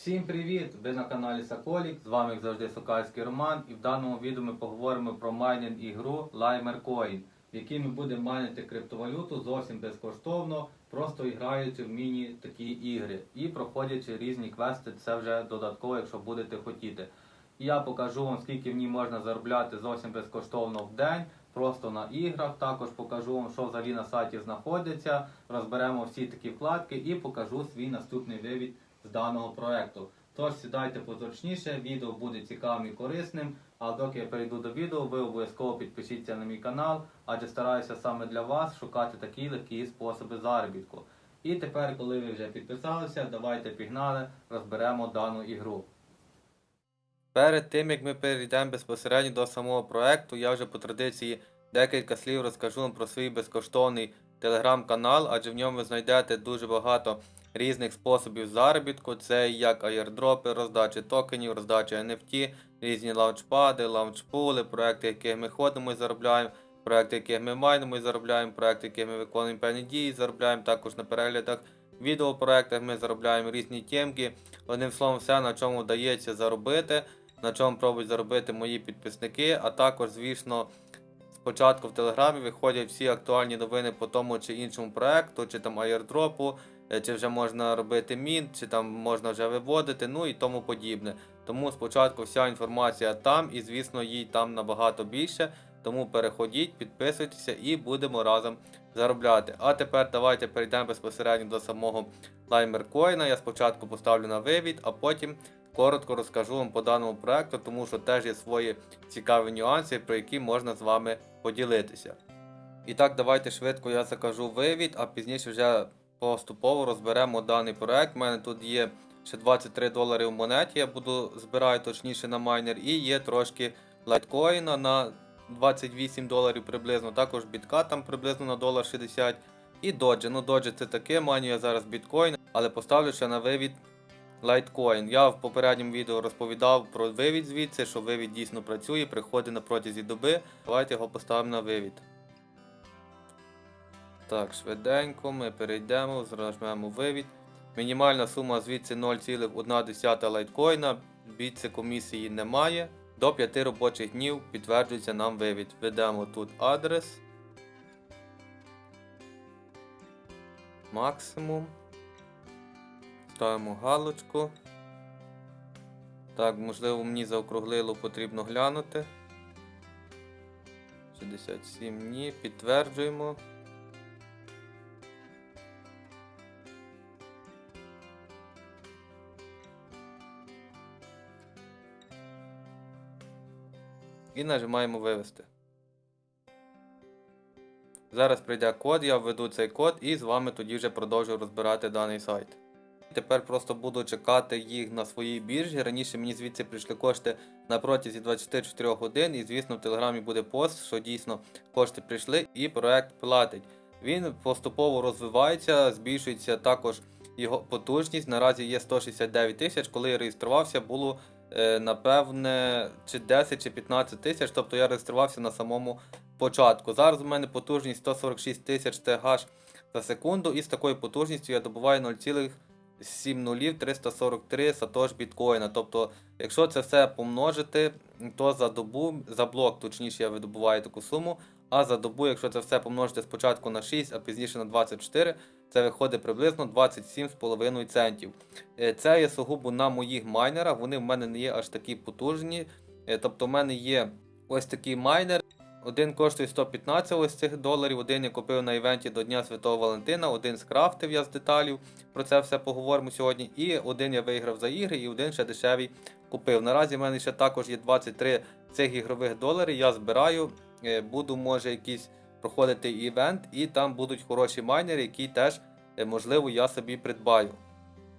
Всім привіт! Ви на каналі Соколік. З вами як завжди Сокальський Роман. І в даному відео ми поговоримо про майнінг ігру Limer Coin, в якій ми будемо майнити криптовалюту зовсім безкоштовно, просто граючи в міні такі ігри і проходячи різні квести. Це вже додатково, якщо будете хотіти. І я покажу вам, скільки в ній можна заробляти зовсім безкоштовно в день, просто на іграх. Також покажу вам, що взагалі на сайті знаходиться. Розберемо всі такі вкладки і покажу свій наступний вивід з даного проекту. Тож сідайте позручніше, відео буде цікавим і корисним. А доки я перейду до відео, ви обов'язково підпишіться на мій канал, адже стараюся саме для вас шукати такі легкі способи заробітку. І тепер, коли ви вже підписалися, давайте пігнали, розберемо дану ігру. Перед тим як ми перейдемо безпосередньо до самого проекту, я вже по традиції декілька слів розкажу вам про свій безкоштовний телеграм-канал, адже в ньому ви знайдете дуже багато різних способів заробітку. Це як аєрдропи, роздачі токенів, роздача NFT, різні лаунчпади, лаунчпули, проекти, яких ми ходимо і заробляємо, проекти, яких ми майнимо і заробляємо, проекти, яких ми виконуємо певні дії, заробляємо також на переглядах. Відеопроектах ми заробляємо різні тємки. Одним словом, все, на чому вдається заробити, на чому пробують заробити мої підписники, а також, звісно, спочатку в Телеграмі виходять всі актуальні новини по тому чи іншому проекту, чи там аєрдропу, е, чи вже можна робити мін, чи там можна вже виводити, ну і тому подібне. Тому спочатку вся інформація там, і звісно, їй там набагато більше. Тому переходіть, підписуйтеся і будемо разом заробляти. А тепер давайте перейдемо безпосередньо до самого лаймеркоїна. Я спочатку поставлю на вивід, а потім коротко розкажу вам по даному проекту, тому що теж є свої цікаві нюанси, про які можна з вами поділитися. І так, давайте швидко я закажу вивід, а пізніше вже поступово розберемо даний проект. У мене тут є ще 23 долари в монеті, я буду збирати точніше на майнер, і є трошки лайткоїна на 28 доларів приблизно, також бітка там приблизно на долар 60. І доджі. Ну, доджі це таке, манію я зараз біткоін, але поставлю ще на вивід лайткоін. Я в попередньому відео розповідав про вивід звідси, що вивід дійсно працює, приходить на протязі доби. Давайте його поставимо на вивід. Так, швиденько ми перейдемо, зажмемо вивід. Мінімальна сума звідси 0,1 лайткоїна. Більше комісії немає. До 5 робочих днів підтверджується нам вивід. Введемо тут адрес. Максимум. Ставимо галочку. Так, можливо, мені заокруглило потрібно глянути. 67 ні. Підтверджуємо. І нажимаємо вивести. Зараз прийде код, я введу цей код і з вами тоді вже продовжу розбирати даний сайт. Тепер просто буду чекати їх на своїй біржі. Раніше мені звідси прийшли кошти на протязі 24 годин, і звісно в телеграмі буде пост, що дійсно кошти прийшли і проект платить. Він поступово розвивається, збільшується також його потужність. Наразі є 169 тисяч. Коли я реєструвався, було е, напевне чи 10 чи 15 тисяч. Тобто я реєструвався на самому початку. Зараз у мене потужність 146 тисяч ТГ за секунду, і з такою потужністю я добуваю 0,7343 сатош біткоїна. Тобто, якщо це все помножити, то за добу, за блок, точніше, я видобуваю таку суму. А за добу, якщо це все помножити спочатку на 6, а пізніше на 24, це виходить приблизно 27,5 центів. Е, Це є сугубо на моїх майнерах, вони в мене не є аж такі потужні. Е, Тобто, в мене є ось такий майнер. Один коштує 115 ось цих доларів, один я купив на івенті до Дня Святого Валентина, один скрафтив я з деталів. Про це все поговоримо сьогодні. І один я виграв за ігри, і один ще дешевий купив. Наразі в мене ще також є 23 цих ігрових доларів. Я збираю. Е, Буду, може, якийсь проходити івент, і там будуть хороші майнери, які теж, е, можливо, я собі придбаю.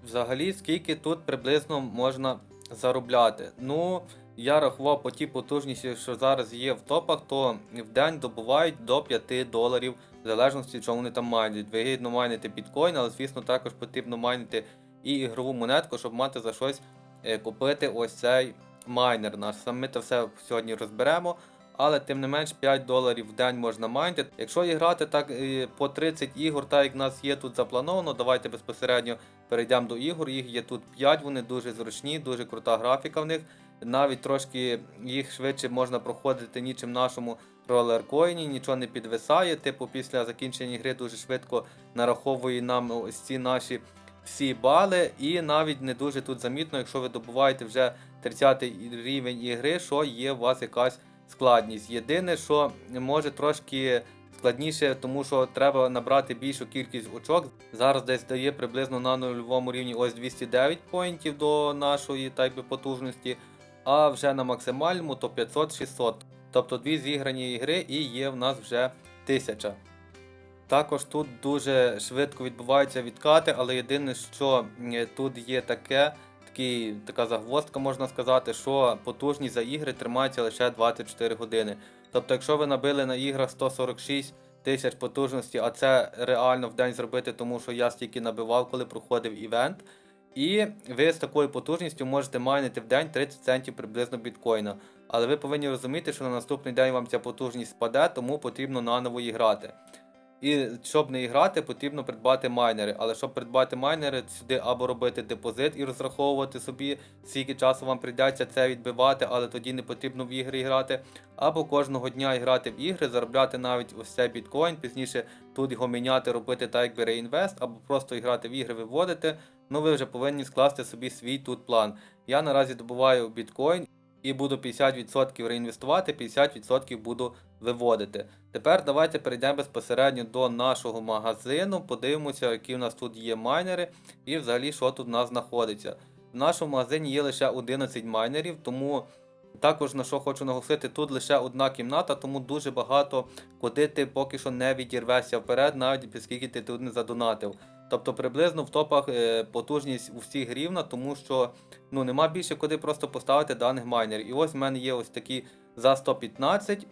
Взагалі, скільки тут приблизно можна заробляти? Ну, я рахував по тій потужності, що зараз є в топах, то в день добувають до 5 доларів, в залежності, що вони там майнять. Вигідно майнити біткоін, але звісно також потрібно майнити і ігрову монетку, щоб мати за щось е, купити ось цей майнер наш. Саме це все сьогодні розберемо. але тим не менш 5 доларів в день можна майнити. Якщо і грати так е, по 30 ігор, так як в нас є тут заплановано, давайте безпосередньо перейдемо до ігор. Їх є тут 5, вони дуже зручні, дуже крута графіка в них. Навіть трошки їх швидше можна проходити, в нашому ролеркоїні, нічого не підвисає. Типу, після закінчення гри дуже швидко нараховує нам ось ці наші всі бали, і навіть не дуже тут замітно, якщо ви добуваєте вже 30 рівень ігри, що є у вас якась складність. Єдине, що може трошки складніше, тому що треба набрати більшу кількість очок. Зараз десь дає приблизно на нульовому рівні ось 209 поінтів до нашої так потужності, а вже на максимальному то 500-600. Тобто дві зіграні ігри і є в нас вже 1000. Також тут дуже швидко відбуваються відкати, але єдине, що тут є таке, такий, така загвоздка, можна сказати, що потужність за ігри тримається лише 24 години. Тобто, якщо ви набили на іграх 146 тисяч потужності, а це реально в день зробити, тому що я стільки набивав, коли проходив івент. І ви з такою потужністю можете майнити в день 30 центів приблизно біткоїна. Але ви повинні розуміти, що на наступний день вам ця потужність спаде, тому потрібно наново її грати. І щоб не грати, потрібно придбати майнери. Але щоб придбати майнери, сюди або робити депозит і розраховувати собі, скільки часу вам прийдеться це відбивати, але тоді не потрібно в ігри грати. Або кожного дня грати в ігри, заробляти навіть ось цей біткоін, пізніше тут його міняти, робити так, якби реінвест, або просто грати в ігри, виводити. Ну ви вже повинні скласти собі свій тут план. Я наразі добуваю біткоін і буду 50% реінвестувати, 50% буду виводити. Тепер давайте перейдемо безпосередньо до нашого магазину, подивимося, які в нас тут є майнери і взагалі що тут у нас знаходиться. В нашому магазині є лише 11 майнерів, тому також на що хочу наголосити, тут лише одна кімната, тому дуже багато куди ти поки що не відірвешся вперед, навіть оскільки ти тут не задонатив. Тобто приблизно в топах е, потужність у всіх рівна, тому що ну нема більше куди просто поставити даних майнерів. І ось в мене є ось такі за 115.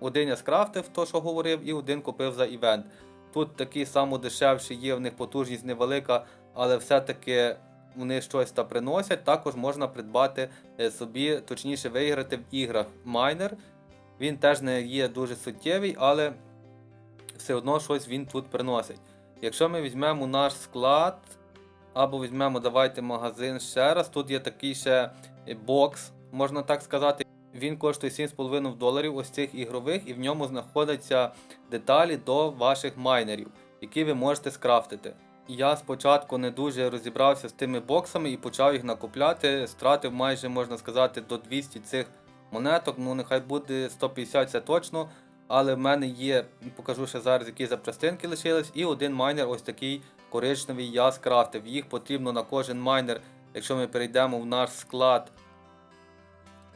Один я скрафтив, то що говорив, і один купив за івент. Тут такі само дешевші є, в них потужність невелика, але все-таки вони щось та приносять. Також можна придбати е, собі, точніше виграти в іграх майнер. Він теж не є дуже суттєвий, але все одно щось він тут приносить. Якщо ми візьмемо наш склад, або візьмемо, давайте магазин ще раз. Тут є такий ще е, бокс, можна так сказати. Він коштує 7,5 доларів ось цих ігрових, і в ньому знаходяться деталі до ваших майнерів, які ви можете скрафтити. Я спочатку не дуже розібрався з тими боксами і почав їх накупляти. Стратив майже, можна сказати, до 200 цих монеток. Ну, нехай буде 150 це точно. Але в мене є, покажу ще зараз, які запчастинки лишились, і один майнер ось такий коричневий я скрафтив. Їх потрібно на кожен майнер, якщо ми перейдемо в наш склад.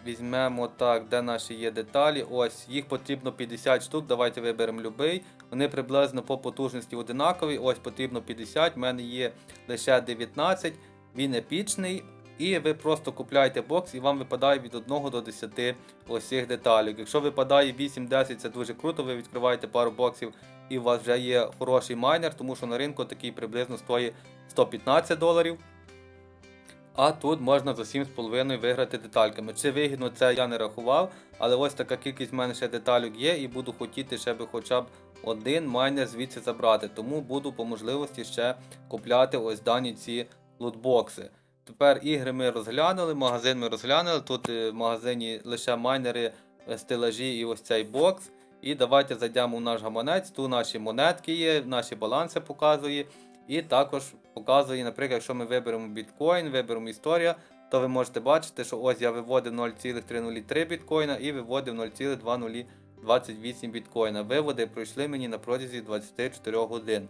Візьмемо так, де наші є деталі. Ось, їх потрібно 50 штук. Давайте виберемо любий. Вони приблизно по потужності одинакові. Ось потрібно 50. в мене є лише 19. Він епічний. І ви просто купляєте бокс, і вам випадає від 1 до 10 ось цих. Якщо випадає 8-10, це дуже круто. Ви відкриваєте пару боксів і у вас вже є хороший майнер, тому що на ринку такий приблизно стоїть 115 доларів. А тут можна за 7,5 виграти детальками. Чи вигідно це я не рахував, але ось така кількість в мене ще деталюк є, і буду хотіти ще хоча б один майнер звідси забрати. Тому буду по можливості ще купляти ось дані ці лутбокси. Тепер ігри ми розглянули, магазин ми розглянули. Тут е, в магазині лише майнери, е, стелажі і ось цей бокс. І давайте зайдемо в наш гаманець. Тут наші монетки є, наші баланси показує. І також показує, наприклад, якщо ми виберемо біткоін, виберемо історія, то ви можете бачити, що ось я виводив 0,303 біткоїна і виводив 0,2028 біткоїна. Виводи пройшли мені на протязі 24 годин.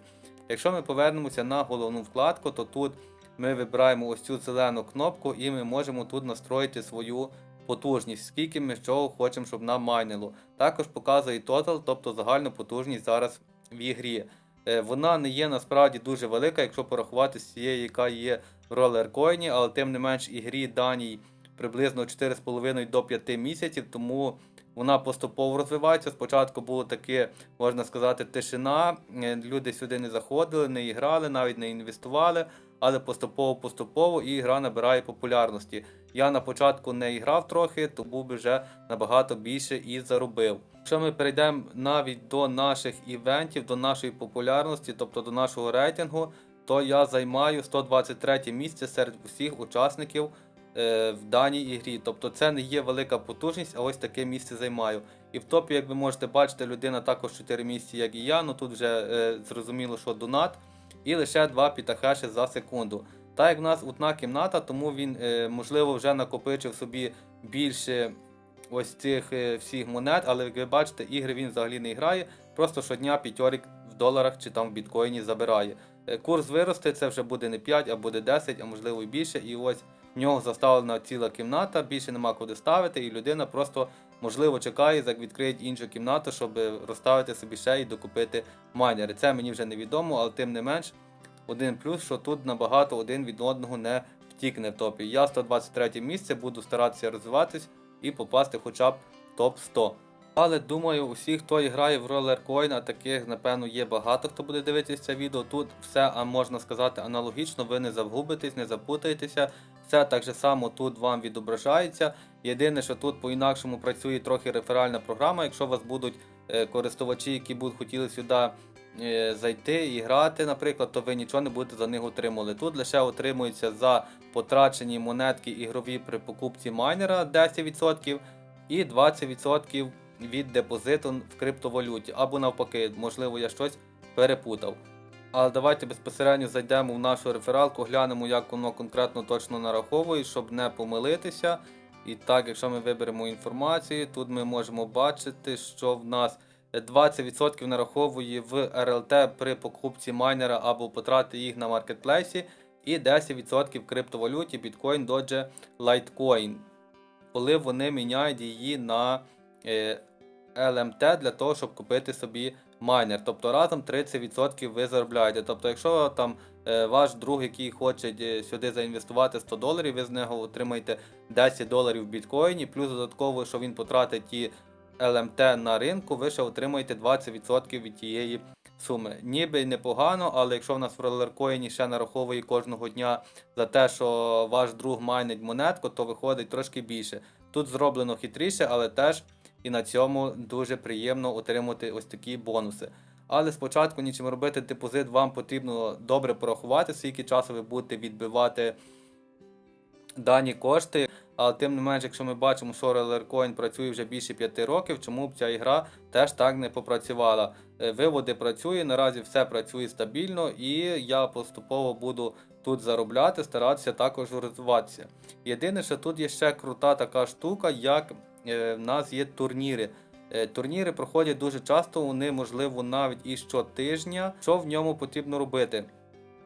Якщо ми повернемося на головну вкладку, то тут ми вибираємо ось цю зелену кнопку і ми можемо тут настроїти свою потужність, скільки ми чого хочемо, щоб нам майнило. Також показує total, тобто загальну потужність зараз в ігрі. Е, Вона не є насправді дуже велика, якщо порахувати з цієї, яка є в ролеркоїні, але тим не менш ігрі даній приблизно 4,5 до 5 місяців, тому вона поступово розвивається. Спочатку було таке, можна сказати, тишина. Е, Люди сюди не заходили, не грали, навіть не інвестували, але поступово-поступово і гра набирає популярності. Я на початку не грав трохи, то був би вже набагато більше і заробив. Якщо ми перейдемо навіть до наших івентів, до нашої популярності, тобто до нашого рейтингу, то я займаю 123 місце серед усіх учасників е, в даній ігрі. Тобто це не є велика потужність, а ось таке місце займаю. І в топі, як ви можете бачити, людина також 4 місця, як і я. Ну тут вже е, зрозуміло, що донат. І лише 2 пітахеші за секунду. Так як в нас одна кімната, тому він, е, можливо, вже накопичив собі більше ось цих е, всіх монет, але як ви бачите, ігри він взагалі не грає. Просто щодня п'ятьорік в доларах чи там в біткоїні забирає. Е, Курс виросте, це вже буде не 5, а буде 10, а можливо і більше. І ось в нього заставлена ціла кімната, більше нема куди ставити, і людина просто можливо чекає, як відкриють іншу кімнату, щоб розставити собі ще і докупити майнери. Це мені вже невідомо, але тим не менш, один плюс, що тут набагато один від одного не втікне в топі. Я 123 місце, буду старатися розвиватись і попасти хоча б в топ 100. Але думаю, усі, хто грає в ролеркоін, а таких, напевно, є багато, хто буде дивитися це відео. Тут все, а можна сказати, аналогічно, ви не загубитесь, не запутаєтеся. Все так же само тут вам відображається. Єдине, що тут по-інакшому працює трохи реферальна програма. Якщо у вас будуть е, користувачі, які будуть хотіли сюди е, зайти і грати, наприклад, то ви нічого не будете за них отримувати. Тут лише отримується за потрачені монетки ігрові при покупці майнера 10% і 20% від депозиту в криптовалюті. Або навпаки, можливо, я щось перепутав. Але давайте безпосередньо зайдемо в нашу рефералку, глянемо, як воно конкретно точно нараховує, щоб не помилитися. І так, якщо ми виберемо інформацію, тут ми можемо бачити, що в нас 20% нараховує в РЛТ при покупці майнера або потрати їх на маркетплейсі, і 10% в криптовалюті Bitcoin, Doge, Litecoin, коли вони міняють її на е, LMT для того, щоб купити собі майнер. Тобто разом 30% ви заробляєте. Тобто, якщо там е, ваш друг, який хоче е, сюди заінвестувати 100 доларів, ви з нього отримаєте 10 доларів в біткоїні, плюс додатково, що він потратить ті LMT на ринку, ви ще отримаєте 20% від тієї суми. Ніби непогано, але якщо в нас в ролеркоїні ще нараховує кожного дня за те, що ваш друг майнить монетку, то виходить трошки більше. Тут зроблено хитріше, але теж і на цьому дуже приємно отримати ось такі бонуси. Але спочатку нічим робити депозит, вам потрібно добре порахувати, скільки часу ви будете відбивати дані кошти. Але тим не менш, якщо ми бачимо, що Railercoin працює вже більше 5 років, чому б ця ігра теж так не попрацювала. Е, Виводи працює, наразі все працює стабільно, і я поступово буду тут заробляти, старатися також розвиватися. Єдине, що тут є ще крута така штука, як в нас є турніри. Е, Турніри проходять дуже часто, вони можливо навіть і щотижня. Що в ньому потрібно робити?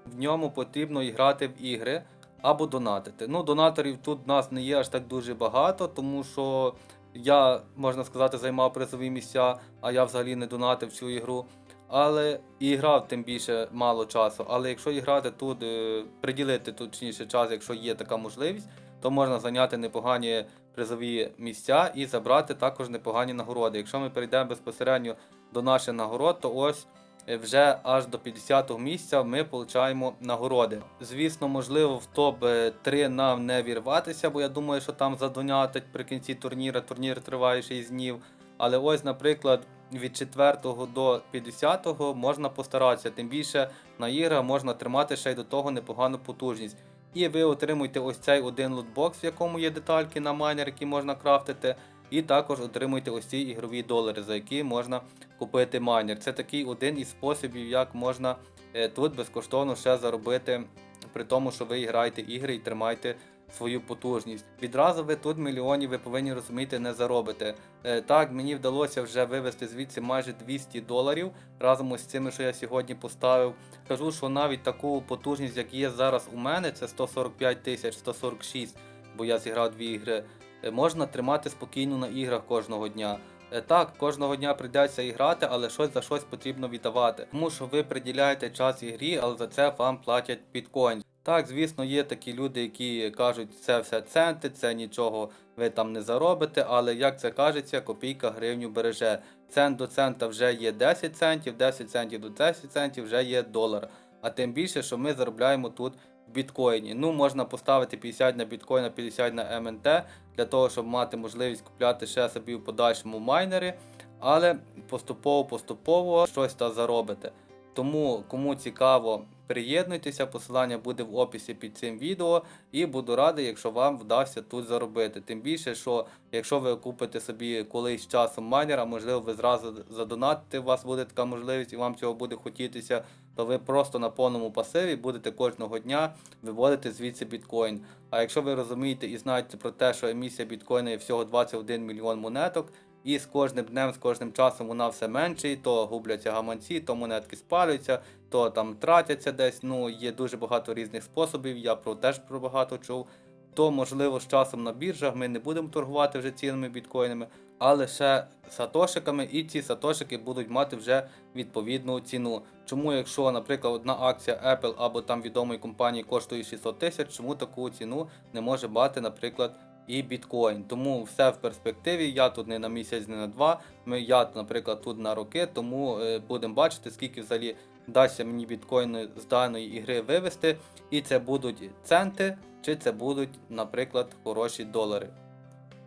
В ньому потрібно грати в ігри або донатити. Ну, донаторів тут в нас не є аж так дуже багато, тому що я, можна сказати, займав призові місця, а я взагалі не донатив цю ігру. Але і грав тим більше мало часу. Але якщо і грати тут, е, приділити точніше час, якщо є така можливість, то можна зайняти непогані призові місця і забрати також непогані нагороди. Якщо ми перейдемо безпосередньо до наших нагород, то ось е, вже аж до 50-го місця ми отримуємо нагороди. Звісно, можливо, в топ-3 нам не вірватися, бо я думаю, що там задонятить при кінці турніра. Турнір триває 6 днів. Але ось, наприклад, від 4 до 50 можна постаратися. Тим більше на іграх можна тримати ще й до того непогану потужність. І ви отримуєте ось цей один лутбокс, в якому є детальки на майнер, які можна крафтити. І також отримуєте ось ці ігрові долари, за які можна купити майнер. Це такий один із способів, як можна е, тут безкоштовно ще заробити, при тому, що ви граєте ігри і тримаєте свою потужність. Відразу ви тут мільйонів, ви повинні розуміти, не заробите. Е, Так, мені вдалося вже вивести звідси майже 200 доларів разом із цими, що я сьогодні поставив. Кажу, що навіть таку потужність, як є зараз у мене, це 145 тисяч, 146, бо я зіграв дві ігри. е, Можна тримати спокійно на іграх кожного дня. Е, Так, кожного дня прийдеться і грати, але щось за щось потрібно віддавати. Тому що ви приділяєте час ігрі, але за це вам платять біткоін. Так, звісно, є такі люди, які кажуть, це все центи, це нічого ви там не заробите, але як це кажеться, копійка гривню береже. Цент до цента вже є 10 центів, 10 центів до 10 центів вже є долар. А тим більше, що ми заробляємо тут в біткоїні. Ну, можна поставити 50 на біткоін, а 50 на МНТ для того, щоб мати можливість купляти ще собі в подальшому майнери, але поступово-поступово щось та заробите. Тому, кому цікаво, приєднуйтеся, посилання буде в описі під цим відео, і буду радий, якщо вам вдасться тут заробити. Тим більше, що якщо ви купите собі колись часом майнера, можливо, ви зразу задонатите, у вас буде така можливість і вам цього буде хотітися, то ви просто на повному пасиві будете кожного дня виводити звідси біткоін. А якщо ви розумієте і знаєте про те, що емісія біткоїна є всього 21 мільйон монеток, і з кожним днем, з кожним часом вона все менше, і то губляться гаманці, то монетки спалюються, то там тратяться десь. Ну є дуже багато різних способів. Я про теж про багато чув. То можливо з часом на біржах ми не будемо торгувати вже цінними біткоїнами, а лише сатошиками, і ці сатошики будуть мати вже відповідну ціну. Чому, якщо, наприклад, одна акція Apple або там відомої компанії коштує 600 тисяч, чому таку ціну не може мати, наприклад, і біткоін. Тому все в перспективі. Я тут не на місяць, не на два. Ми я, наприклад, тут на роки, тому е, будемо бачити, скільки взагалі вдасться мені біткоїну з даної ігри вивести. І це будуть центи, чи це будуть, наприклад, хороші долари.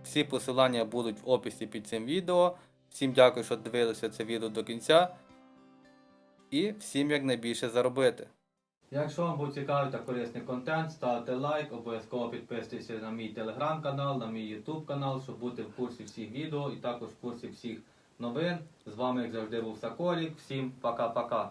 Всі посилання будуть в описі під цим відео. Всім дякую, що дивилися це відео до кінця. І всім якнайбільше заробити. Якщо вам був цікавий та корисний контент, ставте лайк, обов'язково підписуйтесь на мій телеграм-канал, на мій ютуб канал, щоб бути в курсі всіх відео і також в курсі всіх новин. З вами, як завжди, був Саколік. Всім пока-пока.